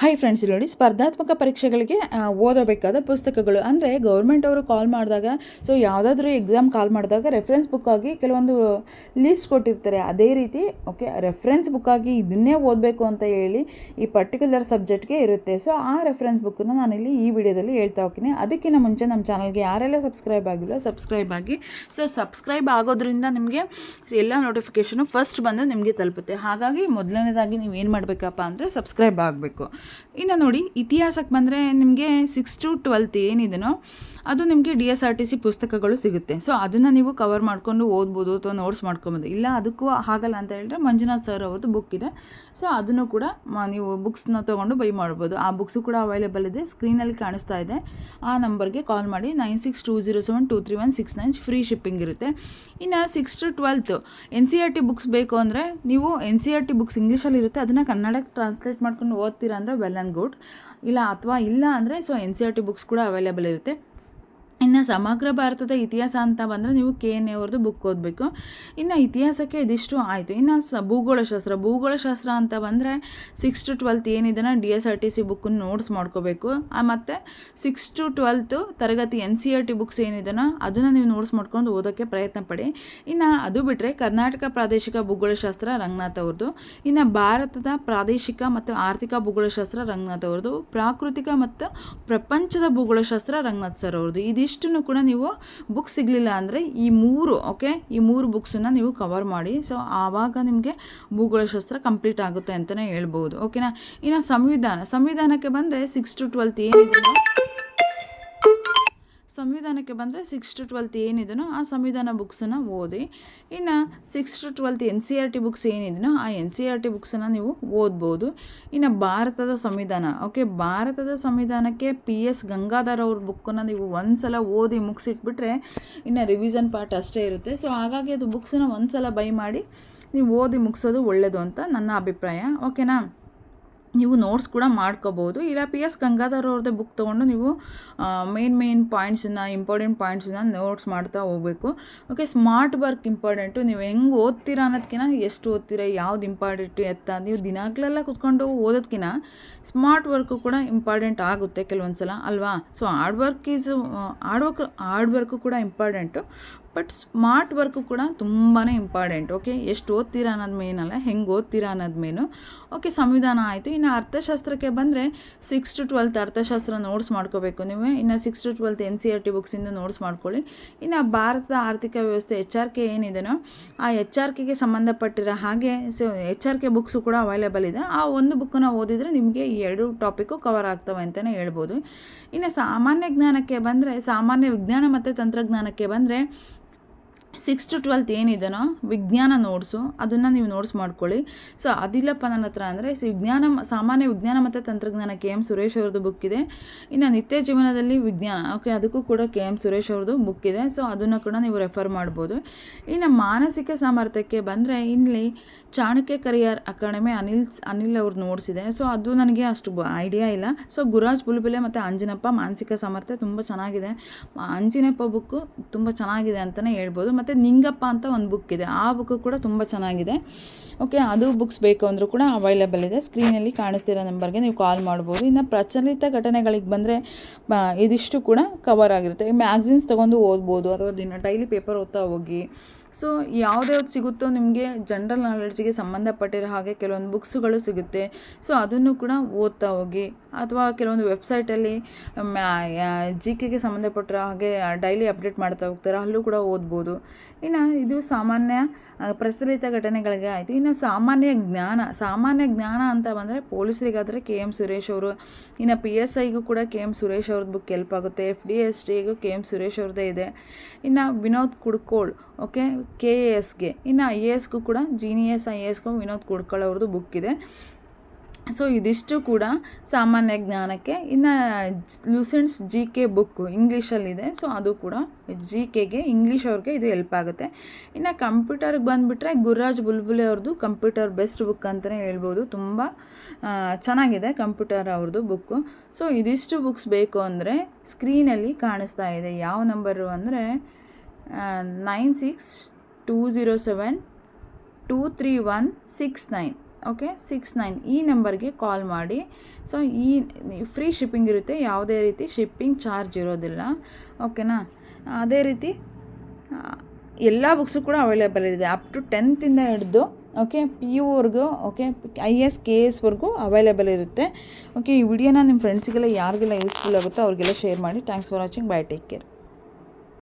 Hi friends ಇಲ್ಲಿ ನೋಡಿ ಸ್ಪರ್ಧಾತ್ಮಕ ಪರೀಕ್ಷೆಗಳಿಗೆ ಓದಬೇಕಾದ ಪುಸ್ತಕಗಳು. ಅಂದರೆ ಗೌರ್ಮೆಂಟ್ ಅವರು ಕಾಲ್ ಮಾಡಿದಾಗ ಸೊ ಯಾವುದಾದ್ರೂ ಎಕ್ಸಾಮ್ ಕಾಲ್ ಮಾಡಿದಾಗ ರೆಫರೆನ್ಸ್ ಬುಕ್ ಆಗಿ ಕೆಲವೊಂದು ಲಿಸ್ಟ್ ಕೊಟ್ಟಿರ್ತಾರೆ. ಅದೇ ರೀತಿ ಓಕೆ ರೆಫರೆನ್ಸ್ ಬುಕ್ ಆಗಿ ಇದನ್ನೇ ಓದಬೇಕು ಅಂತ ಹೇಳಿ ಈ ಪರ್ಟಿಕ್ಯುಲರ್ ಸಬ್ಜೆಕ್ಟ್ಗೆ ಇರುತ್ತೆ. ಸೊ ಆ ರೆಫರೆನ್ಸ್ ಬುಕ್ಕನ್ನು ನಾನಿಲ್ಲಿ ಈ ವಿಡಿಯೋದಲ್ಲಿ ಹೇಳ್ತಾ ಹೋಗ್ತೀನಿ. ಅದಕ್ಕಿಂತ ಮುಂಚೆ ನಮ್ಮ ಚಾನಲ್ಗೆ ಯಾರೆಲ್ಲ ಸಬ್ಸ್ಕ್ರೈಬ್ ಆಗಿಲ್ಲ ಸಬ್ಸ್ಕ್ರೈಬ್ ಆಗಿ. ಸೊ ಸಬ್ಸ್ಕ್ರೈಬ್ ಆಗೋದ್ರಿಂದ ನಿಮಗೆ ಎಲ್ಲ ನೋಟಿಫಿಕೇಷನು ಫಸ್ಟ್ ಬಂದು ನಿಮಗೆ ತಲುಪುತ್ತೆ. ಹಾಗಾಗಿ ಮೊದಲನೇದಾಗಿ ನೀವು ಏನು ಮಾಡಬೇಕಪ್ಪ ಅಂದರೆ ಸಬ್ಸ್ಕ್ರೈಬ್ ಆಗಬೇಕು. ಇನ್ನು ನೋಡಿ ಇತಿಹಾಸಕ್ಕೆ ಬಂದರೆ ನಿಮಗೆ ಸಿಕ್ಸ್ ಟು ಟ್ವೆಲ್ತ್ ಏನಿದೆನೋ, ಅದು ನಿಮಗೆ D S R T C ಪುಸ್ತಕಗಳು ಸಿಗುತ್ತೆ. ಸೊ ಅದನ್ನು ನೀವು ಕವರ್ ಮಾಡಿಕೊಂಡು ಓದ್ಬೋದು ಅಥವಾ ನೋಟ್ಸ್ ಮಾಡ್ಕೊಬೋದು. ಇಲ್ಲ, ಅದಕ್ಕೂ ಆಗಲ್ಲ ಅಂತ ಹೇಳಿದ್ರೆ ಮಂಜುನಾಥ್ ಸರ್ ಅವ್ರದ್ದು ಬುಕ್ ಇದೆ. ಸೊ ಅದನ್ನು ಕೂಡ ನೀವು ಬುಕ್ಸ್ನ ತೊಗೊಂಡು ಬೈ ಮಾಡ್ಬೋದು. ಆ ಬುಕ್ಸು ಕೂಡ ಅವೈಲೇಬಲ್ ಇದೆ. ಸ್ಕ್ರೀನಲ್ಲಿ ಕಾಣಿಸ್ತಾ ಇದೆ. ಆ ನಂಬರ್ಗೆ ಕಾಲ್ ಮಾಡಿ nine six two zero seven two three one six nine free shipping ಇರುತ್ತೆ. ಇನ್ನು six to twelfth N C R T books ಬೇಕು ಅಂದರೆ, ನೀವು N C R T books ಇಂಗ್ಲೀಷಲ್ಲಿ ಇರುತ್ತೆ. ಅದನ್ನು ಕನ್ನಡಕ್ಕೆ ಟ್ರಾನ್ಸ್ಲೇಟ್ ಮಾಡ್ಕೊಂಡು ಓದ್ತೀರಾ ಅಂದರೆ ವೆಲ್ ಆ್ಯಂಡ್ ಗುಡ್ ಇಲ್ಲ, ಅಥವಾ ಇಲ್ಲ ಅಂದರೆ so N C R T books ಕೂಡ ಅವೈಲೇಬಲ್ ಇರುತ್ತೆ. ಇನ್ನು ಸಮಗ್ರ ಭಾರತದ ಇತಿಹಾಸ ಅಂತ ಬಂದರೆ ನೀವು ಕೆ ಎನ್ ಅವ್ರದ್ದು ಬುಕ್ ಓದಬೇಕು. ಇನ್ನು ಇತಿಹಾಸಕ್ಕೆ ಇದಿಷ್ಟು ಆಯಿತು. ಇನ್ನು ಸ ಭೂಗೋಳಶಾಸ್ತ್ರ ಭೂಗೋಳಶಾಸ್ತ್ರ ಅಂತ ಬಂದರೆ ಸಿಕ್ಸ್ ಟು ಟ್ವೆಲ್ತ್ ಏನಿದೆ D S R T C ಬುಕ್ಕನ್ನು ನೋಟ್ಸ್ ಮಾಡ್ಕೋಬೇಕು. ಮತ್ತು ಸಿಕ್ಸ್ ಟು ಟ್ವೆಲ್ತು ತರಗತಿ N C R T books ಏನಿದೆನೋ ಅದನ್ನು ನೀವು ನೋಟ್ಸ್ ಮಾಡ್ಕೊಂಡು ಓದೋಕ್ಕೆ ಪ್ರಯತ್ನ ಪಡಿ. ಇನ್ನು ಅದು ಬಿಟ್ಟರೆ ಕರ್ನಾಟಕ ಪ್ರಾದೇಶಿಕ ಭೂಗೋಳಶಾಸ್ತ್ರ ರಂಗನಾಥ್ ಅವ್ರದ್ದು ಇನ್ನು ಭಾರತದ ಪ್ರಾದೇಶಿಕ ಮತ್ತು ಆರ್ಥಿಕ ಭೂಗೋಳಶಾಸ್ತ್ರ ರಂಗನಾಥ್ ಅವ್ರದ್ದು ಪ್ರಾಕೃತಿಕ ಮತ್ತು ಪ್ರಪಂಚದ ಭೂಗೋಳಶಾಸ್ತ್ರ ರಂಗನಾಥ್ ಸರ್ ಅವ್ರದ್ದು ಇದಿಷ್ಟನ್ನು ಕೂಡ ನೀವು ಬುಕ್ ಸಿಗಲಿಲ್ಲ ಅಂದರೆ ಈ ಮೂರು ಓಕೆ ಈ ಮೂರು ಬುಕ್ಸನ್ನು ನೀವು ಕವರ್ ಮಾಡಿ. ಸೊ ಆವಾಗ ನಿಮಗೆ ಭೂಗೋಳಶಾಸ್ತ್ರ ಕಂಪ್ಲೀಟ್ ಆಗುತ್ತೆ ಅಂತಲೇ ಹೇಳ್ಬೋದು ಓಕೆನಾ ಇನ್ನು ಸಂವಿಧಾನ, ಸಂವಿಧಾನಕ್ಕೆ ಬಂದರೆ ಸಿಕ್ಸ್ ಟು ಟ್ವೆಲ್ತ್ ಏನಿದೆಯೋ ಸಂವಿಧಾನಕ್ಕೆ ಬಂದರೆ ಸಿಕ್ಸ್ ಟು ಟ್ವೆಲ್ತ್ ಏನಿದೆಯೋ ಆ ಸಂವಿಧಾನ ಬುಕ್ಸನ್ನು ಓದಿ. ಇನ್ನು six to twelfth N C R T books ಏನಿದೆಯೋ ಆ ಎನ್ ಸಿ ಆರ್ ಟಿ ಬುಕ್ಸನ್ನು ನೀವು ಓದ್ಬೋದು. ಇನ್ನು ಭಾರತದ ಸಂವಿಧಾನ ಓಕೆ ಭಾರತದ ಸಂವಿಧಾನಕ್ಕೆ ಪಿ ಎಸ್ ಗಂಗಾಧರ್ ಅವ್ರ ಬುಕ್ಕನ್ನು ನೀವು ಒಂದು ಸಲ ಓದಿ ಮುಗಿಸಿಟ್ಬಿಟ್ರೆ ಇನ್ನು ರಿವಿಷನ್ ಪಾರ್ಟ್ ಅಷ್ಟೇ ಇರುತ್ತೆ. ಸೊ ಹಾಗಾಗಿ ಅದು ಬುಕ್ಸನ್ನು ಒಂದು ಸಲ ಬೈ ಮಾಡಿ ನೀವು ಓದಿ ಮುಗಿಸೋದು ಒಳ್ಳೆಯದು ಅಂತ ನನ್ನ ಅಭಿಪ್ರಾಯ ಓಕೆನಾ ನೀವು ನೋಟ್ಸ್ ಕೂಡ ಮಾಡ್ಕೋಬೋದು ಇಲ್ಲ ಪಿ ಎಸ್ ಗಂಗಾಧರ್ ಅವ್ರದ್ದೇ ಬುಕ್ ತೊಗೊಂಡು ನೀವು ಮೇನ್ ಮೇನ್ ಪಾಯಿಂಟ್ಸನ್ನ ಇಂಪಾರ್ಟೆಂಟ್ ಪಾಯಿಂಟ್ಸನ್ನ ನೋಟ್ಸ್ ಮಾಡ್ತಾ ಹೋಗಬೇಕು. ಓಕೆ ಸ್ಮಾರ್ಟ್ ವರ್ಕ್ ಇಂಪಾರ್ಟೆಂಟು ನೀವು ಹೆಂಗೆ ಓದ್ತೀರಾ ಅನ್ನೋದಕ್ಕಿಂತ ಎಷ್ಟು ಓದ್ತೀರಾ, ಯಾವ್ದು ಇಂಪಾರ್ಟೆಂಟು ಎತ್ತ ನೀವು ದಿನಾಗಲೆಲ್ಲ ಕುತ್ಕೊಂಡು ಓದೋದಕ್ಕಿಂತ ಸ್ಮಾರ್ಟ್ ವರ್ಕು ಕೂಡ ಇಂಪಾರ್ಟೆಂಟ್ ಆಗುತ್ತೆ ಕೆಲವೊಂದು ಸಲ ಅಲ್ವಾ so hard work is hard work hard work ಕೂಡ ಇಂಪಾರ್ಟೆಂಟು ಬಟ್ ಸ್ಮಾರ್ಟ್ ವರ್ಕು ಕೂಡ ತುಂಬಾ ಇಂಪಾರ್ಟೆಂಟ್ ಓಕೆ ಎಷ್ಟು ಓದ್ತೀರಾ ಅನ್ನೋದು ಮೇನ್ ಅಲ್ಲ, ಹೆಂಗೆ ಓದ್ತೀರಾ ಅನ್ನೋದು ಮೇನು ಓಕೆ ಸಂವಿಧಾನ ಆಯಿತು. ಇನ್ನು ಅರ್ಥಶಾಸ್ತ್ರಕ್ಕೆ ಬಂದರೆ ಸಿಕ್ಸ್ ಟು ಟ್ವೆಲ್ತ್ ಅರ್ಥಶಾಸ್ತ್ರ ನೋಟ್ಸ್ ಮಾಡ್ಕೋಬೇಕು ನೀವು. ಇನ್ನು six to twelfth N C R T ಬುಕ್ಸಿಂದ notes ಮಾಡ್ಕೊಳ್ಳಿ. ಇನ್ನು ಭಾರತದ ಆರ್ಥಿಕ ವ್ಯವಸ್ಥೆ ಎಚ್ ಆರ್ ಕೆ ಏನಿದೆನೋ, ಆ ಎಚ್ ಆರ್ ಕೆಗೆ ಸಂಬಂಧಪಟ್ಟಿರೋ ಹಾಗೆ so H R K books ಕೂಡ ಅವೈಲೇಬಲ್ ಇದೆ. ಆ ಒಂದು ಬುಕ್ಕನ್ನು ಓದಿದರೆ ನಿಮಗೆ ಈ ಎರಡು ಟಾಪಿಕ್ಕು ಕವರ್ ಆಗ್ತವೆ ಅಂತಲೇ ಹೇಳ್ಬೋದು. ಇನ್ನು ಸಾಮಾನ್ಯ ಜ್ಞಾನಕ್ಕೆ ಬಂದರೆ, ಸಾಮಾನ್ಯ ವಿಜ್ಞಾನ ಮತ್ತು ತಂತ್ರಜ್ಞಾನಕ್ಕೆ ಬಂದರೆ ಸಿಕ್ಸ್ ಟು ಟ್ವೆಲ್ತ್ ಏನಿದೆಯೋ ವಿಜ್ಞಾನ ನೋಟ್ಸು ಅದನ್ನು ನೀವು ನೋಟ್ಸ್ ಮಾಡ್ಕೊಳ್ಳಿ. ಸೊ, ಅದಿಲ್ಲಪ್ಪ ನನ್ನ ಹತ್ರ ಅಂದರೆ ವಿಜ್ಞಾನ ಸಾಮಾನ್ಯ ವಿಜ್ಞಾನ ಮತ್ತು ತಂತ್ರಜ್ಞಾನ ಕೆ ಎಂ ಸುರೇಶ್ ಅವ್ರದ್ದು ಬುಕ್ ಇದೆ. ಇನ್ನು ನಿತ್ಯ ಜೀವನದಲ್ಲಿ ವಿಜ್ಞಾನ, ಓಕೆ, ಅದಕ್ಕೂ ಕೂಡ ಕೆ ಎಂ ಸುರೇಶ್ ಅವ್ರದ್ದು ಬುಕ್ ಇದೆ. ಸೊ, ಅದನ್ನು ಕೂಡ ನೀವು ರೆಫರ್ ಮಾಡ್ಬೋದು. ಇನ್ನು ಮಾನಸಿಕ ಸಾಮರ್ಥ್ಯಕ್ಕೆ ಬಂದರೆ, ಇಲ್ಲಿ ಚಾಣಕ್ಯ ಕರಿಯರ್ ಅಕಾಡೆಮಿ ಅನಿಲ್ ಅನಿಲ್ ಅವ್ರ ನೋಟ್ಸ್ ಇದೆ. ಸೊ, ಅದು ನನಗೆ ಅಷ್ಟು ಐಡಿಯಾ ಇಲ್ಲ. ಸೊ, ಗುರಾಜ್ ಬುಲ್ಬುಲೆ ಮತ್ತು ಅಂಜಿನಪ್ಪ ಮಾನಸಿಕ ಸಾಮರ್ಥ್ಯ ತುಂಬ ಚೆನ್ನಾಗಿದೆ. ಅಂಜಿನಪ್ಪ ಬುಕ್ಕು ತುಂಬ ಚೆನ್ನಾಗಿದೆ ಅಂತಲೇ ಹೇಳ್ಬೋದು. ಮತ್ತು ನಿಂಗಪ್ಪ ಅಂತ ಒಂದು ಬುಕ್ ಇದೆ. ಆ ಬುಕ್ಕು ಕೂಡ ತುಂಬ ಚೆನ್ನಾಗಿದೆ. ಓಕೆ ಅದು ಬುಕ್ಸ್ ಬೇಕು ಅಂದರೂ ಕೂಡ ಅವೈಲೇಬಲ್ ಇದೆ. ಸ್ಕ್ರೀನಲ್ಲಿ ಕಾಣಿಸ್ತಿರೋ ನಂಬರ್ಗೆ ನೀವು ಕಾಲ್ ಮಾಡ್ಬೋದು. ಇನ್ನು ಪ್ರಚಲಿತ ಘಟನೆಗಳಿಗೆ ಬಂದರೆ ಇದಿಷ್ಟು ಕೂಡ ಕವರ್ ಆಗಿರುತ್ತೆ. ಮ್ಯಾಗ್ಝಿನ್ಸ್ ತೊಗೊಂಡು ಓದ್ಬೋದು, ಅಥವಾ ದಿನ ಡೈಲಿ ಪೇಪರ್ ಓದ್ತಾ ಹೋಗಿ ಸೊ ಯಾವ್ದ್ಯಾವ್ದು ಸಿಗುತ್ತೋ ನಿಮಗೆ ಜನ್ರಲ್ ನಾಲೆಡ್ಜ್ಗೆ ಸಂಬಂಧಪಟ್ಟಿರೋ ಹಾಗೆ ಕೆಲವೊಂದು ಬುಕ್ಸ್ಗಳು ಸಿಗುತ್ತೆ. ಸೊ ಅದನ್ನು ಕೂಡ ಓದ್ತಾ ಹೋಗಿ. ಅಥವಾ ಕೆಲವೊಂದು ವೆಬ್ಸೈಟಲ್ಲಿ ಜಿ ಕೆಗೆ ಸಂಬಂಧಪಟ್ಟಿರೋ ಹಾಗೆ ಡೈಲಿ ಅಪ್ಡೇಟ್ ಮಾಡ್ತಾ ಹೋಗ್ತಾರೆ. ಅಲ್ಲೂ ಕೂಡ ಓದ್ಬೋದು. ಇನ್ನು ಇದು ಸಾಮಾನ್ಯ ಪ್ರಚಲಿತ ಘಟನೆಗಳಿಗೆ ಆಯಿತು. ಇನ್ನು ಸಾಮಾನ್ಯ ಜ್ಞಾನ ಸಾಮಾನ್ಯ ಜ್ಞಾನ ಅಂತ ಬಂದರೆ ಪೊಲೀಸರಿಗಾದರೆ ಕೆ ಎಂ ಸುರೇಶ್ ಅವರು. ಇನ್ನು ಪಿ ಎಸ್ ಐಗೂ ಕೂಡ ಕೆ ಎಂ ಸುರೇಶ್ ಅವ್ರದ್ದು ಬುಕ್ ಹೆಲ್ಪ್ ಆಗುತ್ತೆ. ಎಫ್ ಡಿ ಎಸ್ ಟಿಗೂ ಕೆ ಎಂ ಸುರೇಶ್ ಅವ್ರದ್ದೇ ಇದೆ. ಇನ್ನು Vinod Kudkol okay K A ಎಸ್ಗೆ. ಇನ್ನು ಐ ಎ ಎಸ್ಗೂ ಕೂಡ ಜೀನಿಯಸ್ ಐ ಎ ಎಸ್ಗೂ ವಿನೋದ್ ಕುಡ್ಕೊಳ್ಳೋರ್ದು ಬುಕ್ ಇದೆ. ಸೊ ಇದಿಷ್ಟು ಕೂಡ ಸಾಮಾನ್ಯ ಜ್ಞಾನಕ್ಕೆ. ಇನ್ನು ಲೂಸೆಂಟ್ಸ್ ಜಿ ಕೆ ಬುಕ್ಕು ಇಂಗ್ಲೀಷಲ್ಲಿದೆ. ಸೊ ಅದು ಕೂಡ ಜಿ ಕೆಗೆ, ಇಂಗ್ಲೀಷ್ ಅವ್ರಿಗೆ ಇದು ಹೆಲ್ಪ್ ಆಗುತ್ತೆ. ಇನ್ನು ಕಂಪ್ಯೂಟರ್ಗೆ ಬಂದುಬಿಟ್ರೆ ಗುರುರಾಜ್ ಬುಲ್ಬುಲೆ ಅವ್ರದ್ದು ಕಂಪ್ಯೂಟರ್ ಬೆಸ್ಟ್ ಬುಕ್ ಅಂತಲೇ ಹೇಳ್ಬೋದು. ತುಂಬ ಚೆನ್ನಾಗಿದೆ ಕಂಪ್ಯೂಟರ್ ಅವ್ರದ್ದು ಬುಕ್ಕು ಸೊ ಇದಿಷ್ಟು ಬುಕ್ಸ್ ಬೇಕು ಅಂದರೆ ಸ್ಕ್ರೀನಲ್ಲಿ ಕಾಣಿಸ್ತಾ ಇದೆ. ಯಾವ ನಂಬರು ಅಂದರೆ nine six two zero seven two three one six nine. Okay six nine ಈ ನಂಬರ್ಗೆ ಕಾಲ್ ಮಾಡಿ. ಸೊ ಈ ಫ್ರೀ ಶಿಪ್ಪಿಂಗ್ ಇರುತ್ತೆ. ಯಾವುದೇ ರೀತಿ ಶಿಪ್ಪಿಂಗ್ ಚಾರ್ಜ್ ಇರೋದಿಲ್ಲ. ಓಕೆನಾ ಅದೇ ರೀತಿ ಎಲ್ಲ ಬುಕ್ಸು ಕೂಡ ಅವೈಲೇಬಲ್ ಇದೆ. ಅಪ್ ಟು ಟೆಂತಿಂದ ಹಿಡಿದು ಓಕೆ ಪಿ ಯುವರೆಗೂ ಓಕೆ ಐ ಎಸ್ ಕೆ ಎಸ್ವರೆಗೂ ಅವೈಲೇಬಲ್ ಇರುತ್ತೆ. ಓಕೆ ಈ ವಿಡಿಯೋನ ನಿಮ್ಮ ಫ್ರೆಂಡ್ಸಿಗೆಲ್ಲ ಯಾರಿಗೆಲ್ಲ ಯೂಸ್ಫುಲ್ ಆಗುತ್ತೋ ಅವ್ರಿಗೆಲ್ಲ ಶೇರ್ ಮಾಡಿ. Thanks for watching bye take care